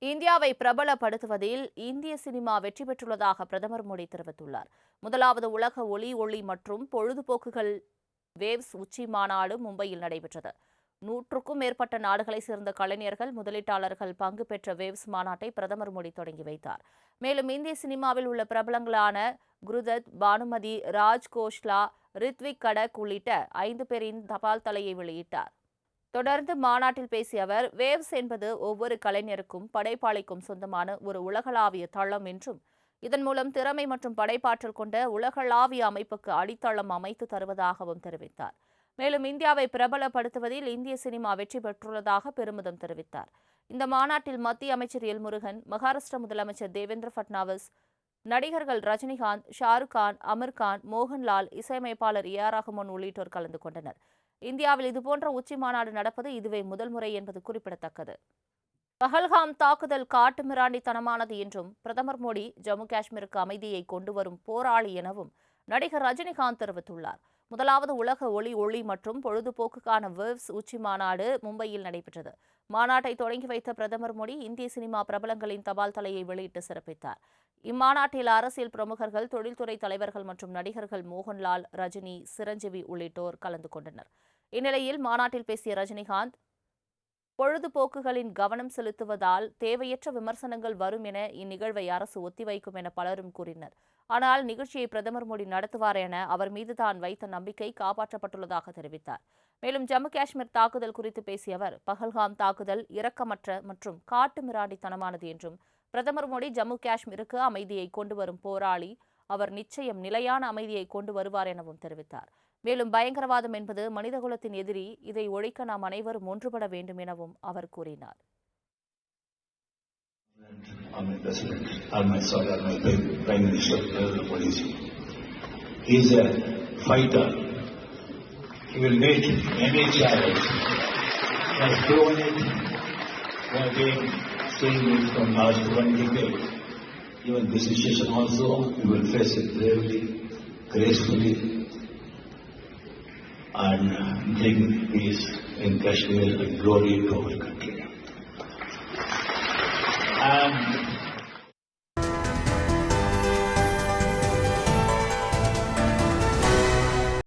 இந்தியாவை பிரபலப்படுத்துவதில் இந்திய சினிமா வெற்றி பெற்றுள்ளதாக பிரதமர் மோடி தெரிவித்துள்ளார். முதலாவது உலக ஒளி ஒளி மற்றும் பொழுதுபோக்குகள் வேவ்ஸ் உச்சி மாநாடு மும்பையில் நடைபெற்றது. நூற்றுக்கும் மேற்பட்ட நாடுகளைச் சேர்ந்த கலைஞர்கள் முதலீட்டாளர்கள் பங்கு பெற்ற வேவ்ஸ் மாநாட்டை பிரதமர் மோடி தொடங்கி வைத்தார். மேலும் இந்திய சினிமாவில் உள்ள பிரபலங்களான குருதத் பானுமதி ராஜ் கோஷ்லா ரித்விக் கடக் உள்ளிட்ட ஐந்து பேரின் தபால் தலையை வெளியிட்டார். தொடர்ந்து மாநாட்டில் பேசிய அவர் வேவ்ஸ் என்பது ஒவ்வொரு கலைஞருக்கும் படைப்பாளிக்கும் சொந்தமான ஒரு உலகளாவிய தளம் என்றும் இதன் மூலம் திறமை மற்றும் படைப்பாற்றல் கொண்ட உலகளாவிய அமைப்புக்கு அடித்தளம் அமைத்து தருவதாகவும் தெரிவித்தார். மேலும் இந்தியாவை பிரபலப்படுத்துவதில் இந்திய சினிமா வெற்றி பெற்றுள்ளதாக பெருமிதம் தெரிவித்தார். இந்த மாநாட்டில் மத்திய அமைச்சர் எல் முருகன் மகாராஷ்டிர முதலமைச்சர் தேவேந்திர பட்னாவிஸ் நடிகர்கள் ரஜினிகாந்த் ஷாருக் கான் அமீர்கான் மோகன்லால் இசையமைப்பாளர் ஏ ஆர் ரஹ்மான் உள்ளிட்டோர் கலந்து கொண்டனர். இந்தியாவில் இதுபோன்ற உச்சி மாநாடு நடப்பது இதுவே முதல் முறை என்பது குறிப்பிடத்தக்கது. பஹல்காம் தாக்குதல் காட்டுமிராண்டித்தனமானது என்றும் பிரதமர் மோடி ஜம்மு காஷ்மீருக்கு அமைதியை கொண்டு வரும் போராளி எனவும் நடிகர் ரஜினிகாந்த் தெரிவித்துள்ளார். முதலாவது உலக ஒளி ஒளி மற்றும் பொழுதுபோக்குக்கான வேவ்ஸ் உச்சி மாநாடு மும்பையில் நடைபெற்றது. மாநாட்டை தொடங்கி வைத்த பிரதமர் மோடி இந்திய சினிமா பிரபலங்களின் தபால் தலையை வெளியிட்டு சிறப்பித்தார். இம்மாநாட்டில் அரசியல் பிரமுகர்கள் தொழில்துறை தலைவர்கள் மற்றும் நடிகர்கள் மோகன்லால் ரஜினி சிரஞ்சீவி உள்ளிட்டோர் கலந்து கொண்டனர். இந்நிலையில் மாநாட்டில் பேசிய ரஜினிகாந்த் பொழுதுபோக்குகளின் கவனம் செலுத்துவதால் தேவையற்ற விமர்சனங்கள் வரும் என இந்நிகழ்வை அரசு ஒத்திவைக்கும் என பலரும் கூறினர். ஆனால் நிகழ்ச்சியை பிரதமர் மோடி நடத்துவார் என அவர் மீது தான் வைத்த நம்பிக்கை காப்பாற்றப்பட்டுள்ளதாக தெரிவித்தார். மேலும் ஜம்மு காஷ்மீர் தாக்குதல் குறித்து பேசிய அவர் பஹல்காம் தாக்குதல் இரக்கமற்ற மற்றும் காட்டு மிராண்டித்தனமானது என்றும் பிரதமர் மோடி ஜம்மு காஷ்மீருக்கு அமைதியை கொண்டு வரும் போராளி. அவர் நிச்சயம் நிலையான அமைதியை கொண்டு வருவார் எனவும் தெரிவித்தார். மேலும் பயங்கரவாதம் என்பது மனிதகுலத்தின் எதிரி இதை ஒழிக்க நாம் அனைவரும் ஒன்றுபட வேண்டும் எனவும் அவர் கூறினார். He three minutes from last 20 days. Even this situation also, we will face it bravely, gracefully, and uh, bring peace in Kashmir and glory to our country. And